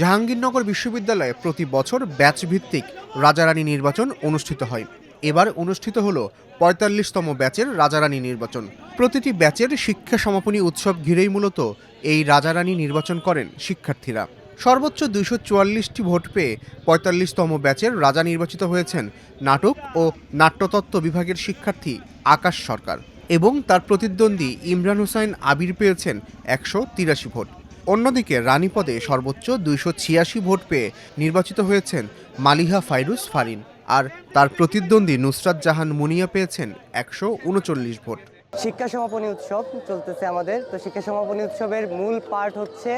জাহাঙ্গীরনগর বিশ্ববিদ্যালয়ে প্রতি বছর ব্যাচ ভিত্তিক রাজারানী নির্বাচন অনুষ্ঠিত হয়। এবার অনুষ্ঠিত হলো পঁয়তাল্লিশতম ব্যাচের রাজারানী নির্বাচন। প্রতিটি ব্যাচের শিক্ষা সমাপনী উৎসব ঘিরেই মূলত এই রাজারানী নির্বাচন করেন শিক্ষার্থীরা। সর্বোচ্চ দুইশো চুয়াল্লিশটি ভোট পেয়ে পঁয়তাল্লিশতম ব্যাচের রাজা নির্বাচিত হয়েছেন নাটক ও নাট্যতত্ত্ব বিভাগের শিক্ষার্থী আকাশ সরকার এবং তার প্রতিদ্বন্দ্বী ইমরান হোসাইন আবির পেয়েছেন একশো তিরাশি ভোট। অন্যদিকে রানী পদে সর্বোচ্চ দুইশো ছিয়াশি ভোট পেয়ে নির্বাচিত হয়েছেন মালিহা ফাইরুজ ফারিন আর তার প্রতিদ্বন্দ্বী নুসরাত জাহান মুনিয়া পেয়েছেন একশো উনচল্লিশ ভোট। শিক্ষা সমাপনী উৎসব চলতেছে আমাদের। তো শিক্ষা সমাপনী উৎসবের মূল পার্ট হচ্ছে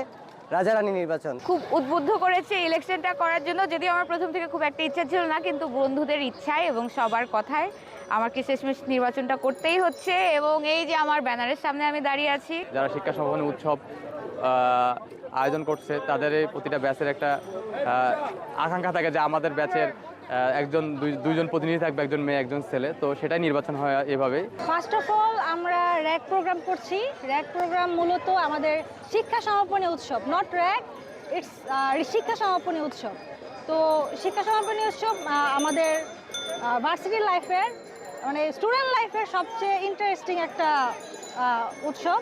রাজারানী নির্বাচন। খুব উদ্বুদ্ধ করেছে ইলেকশনটা করার জন্য। যদিও আমার প্রথম থেকে খুব একটা ইচ্ছা ছিল না কিন্তু বন্ধুদের ইচ্ছায় এবং সবার কথায় আমাকে শেষমেশ নির্বাচনটা করতেই হচ্ছে এবং এই যে আমার ব্যানারের সামনে আমি দাঁড়িয়ে আছি। যারা শিক্ষা সমাপনী উৎসব আয়োজন করছে তাদের এই প্রতিটা ব্যাচের একটা আকাঙ্ক্ষা থাকে যে আমাদের ব্যাচের একজন দুই- দুইজন প্রতিনিধি থাকবে একজন মেয়ে একজন ছেলে। তো সেটাই নির্বাচন হয় এভাবেই। ফার্স্ট অফ অল আমরা র্যাক প্রোগ্রাম করছি। র্যাক প্রোগ্রাম মূলত আমাদের শিক্ষা সমাপনী উৎসব নট র্যাক ইটস শিক্ষা সমাপনী উৎসব। তো শিক্ষা সমাপনী উৎসব আমাদের ভার্সিটি লাইফের মানে স্টুডেন্ট লাইফের সবচেয়ে ইন্টারেস্টিং একটা উৎসব।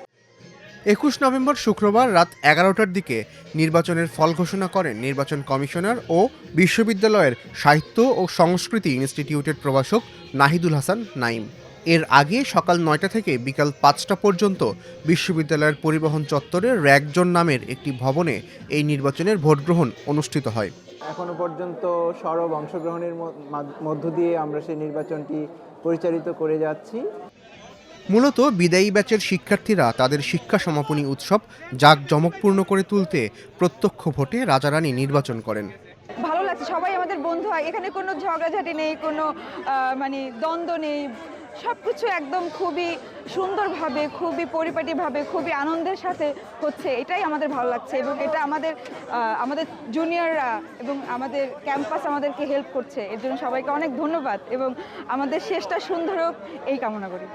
একুশ নভেম্বর শুক্রবার রাত এগারোটার দিকে নির্বাচনের ফল ঘোষণা করেন নির্বাচন কমিশনার ও বিশ্ববিদ্যালয়ের সাহিত্য ও সংস্কৃতি ইনস্টিটিউটের প্রভাষক নাহিদুল হাসান নাইম। এর আগে সকাল নয়টা থেকে বিকাল পাঁচটা পর্যন্ত বিশ্ববিদ্যালয়ের পরিবহন চত্বরে র্যাকজন নামের একটি ভবনে এই নির্বাচনের ভোটগ্রহণ অনুষ্ঠিত হয়। এখনও পর্যন্ত সরব অংশগ্রহণের মধ্য দিয়ে আমরা সেই নির্বাচনটি পরিচালিত করে যাচ্ছি। মূলত বিদায়ী ব্যাচের শিক্ষার্থীরা তাদের শিক্ষা সমাপনী উৎসব জাঁকজমকপূর্ণ করে তুলতে প্রত্যক্ষ ভোটে রাজারানী নির্বাচন করেন। ভালো লাগছে সবাই আমাদের বন্ধু হয় এখানে কোনো ঝগড়াঝাটি নেই কোনো মানে দ্বন্দ্ব নেই সব কিছু একদম খুবই সুন্দরভাবে, খুবই পরিপাটিভাবে, খুবই আনন্দের সাথে হচ্ছে। এটাই আমাদের ভালো লাগছে এবং এটা আমাদের আমাদের জুনিয়ররা এবং আমাদের ক্যাম্পাস আমাদেরকে হেল্প করছে। এর জন্য সবাইকে অনেক ধন্যবাদ এবং আমাদের শেষটা সুন্দর হোক, এই কামনা করি।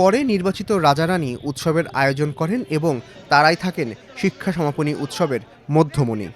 পরে নির্বাচিত রাজারানী উৎসবের আয়োজন করেন এবং তারাই থাকেন শিক্ষা সমাপনী উৎসবের মধ্যমণি।